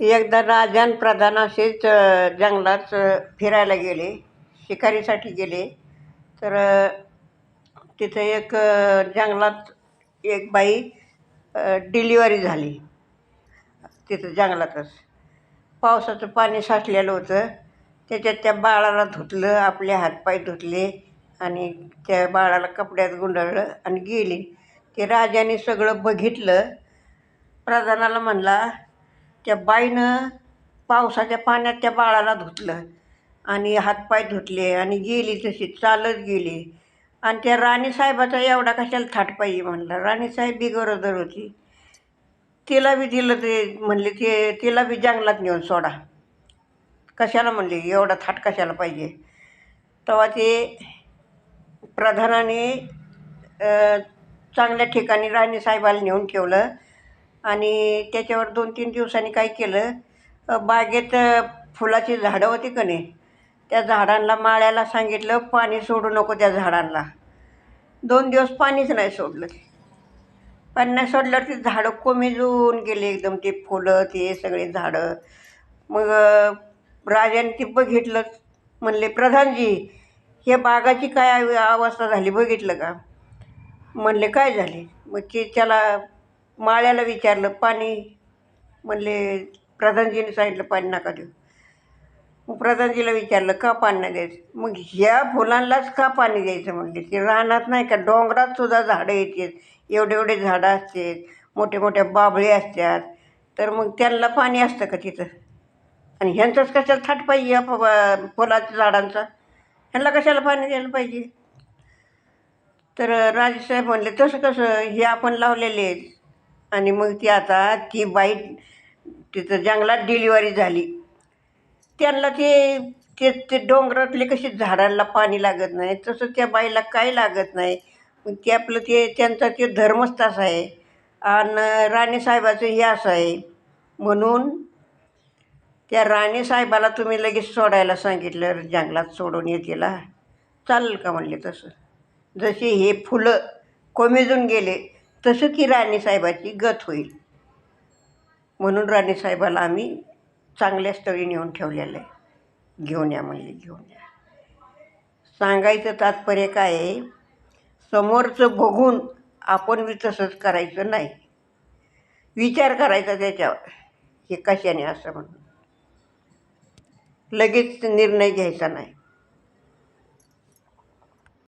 एकदा राजान प्रधान असेच जंगलात फिरायला गेले शिकारीसाठी गेले. तर तिथं तिथे एक जंगलात एक बाई डिलिव्हरी झाली. तिथं जंगलातच. पावसाचं पाणी साचलेलं होतं. त्याच्यात त्या बाळाला धुतलं आपले हातपाय धुतले आणि त्या बाळाला कपड्यात गुंडाळलं आणि गेली. ते राजाने सगळं बघितलं. प्रधानाला म्हणला त्या बाईनं पावसाच्या पाण्यात त्या बाळाला धुतलं आणि हातपाय धुतले आणि गेली तशी चालत गेली. आणि त्या राणीसाहेबाचा एवढा कशाला थाट पाहिजे म्हणला? राणीसाहेब बी गरोदर होती. तिला बी दिलं ते म्हणले ते तिला बी जंगलात नेऊन सोडा. कशाला म्हणले? एवढा थाट कशाला पाहिजे? तेव्हा ते प्रधानाने चांगल्या ठिकाणी राणीसाहेबाला नेऊन ठेवलं. आणि त्याच्यावर दोन तीन दिवसांनी काय केलं बागेत फुलाची झाडं होती का नाही त्या झाडांना माळ्याला सांगितलं पाणी सोडू नको त्या झाडांना. दोन दिवस पाणीच नाही सोडलं. पाणी नाही सोडल्यावर ती झाडं कोमेजून गेले एकदम ते फुलं ते सगळे झाडं. मग राजाने ते बघितलं म्हणले प्रधानजी हे बागाची काय अवस्था झाली बघितलं का? म्हणले काय झाले? मग ते त्याला माळ्याला विचारलं पाणी म्हणले प्रधानजीने सांगितलं पाणी नका देऊ. मग प्रधानजीला विचारलं का पाणी नाही द्यायचं? मग ह्या फुलांनाच का पाणी द्यायचं म्हणले ते रानात नाही का डोंगरात सुद्धा झाडं येतात एवढे एवढे झाडं असतात मोठे मोठ्या बाबळी असतात तर मग त्यांना पाणी असतं का तिथं? आणि ह्यांचंच कशाला थाट पाहिजे या फुलाच्या झाडांचा? ह्यांना कशाला पाणी द्यायला पाहिजे? तर राजेसाहेब म्हणले तसं कसं हे आपण लावलेले आहेत आणि मग ती आता ती बाई तिथं जंगलात डिलिव्हरी झाली. त्यांना ते ते ते डोंगरातले कसे झाडांना पाणी लागत नाही तसं त्या बाईला काही लागत नाही. मग ते आपलं ते त्यांचा ते धर्मस्थास आहे. आणि राणीसाहेबाचं हे असं आहे. म्हणून त्या राणीसाहेबाला तुम्ही लगेच सोडायला सांगितलं जंगलात सोडून येतीला चालेल का म्हणले तसं? जसे हे फुलं कोमेजून गेले तसं की राणीसाहेबाची गत होईल. म्हणून राणीसाहेबाला आम्ही चांगल्या स्थळी नेऊन ठेवलेलं आहे. घेऊन या म्हणले घेऊन या. सांगायचं तात्पर्य काय आहे? समोरचं बघून आपण बी तसंच करायचं नाही. विचार करायचा त्याच्यावर. हे कशाने असं म्हणून. लगेच निर्णय घ्यायचा नाही.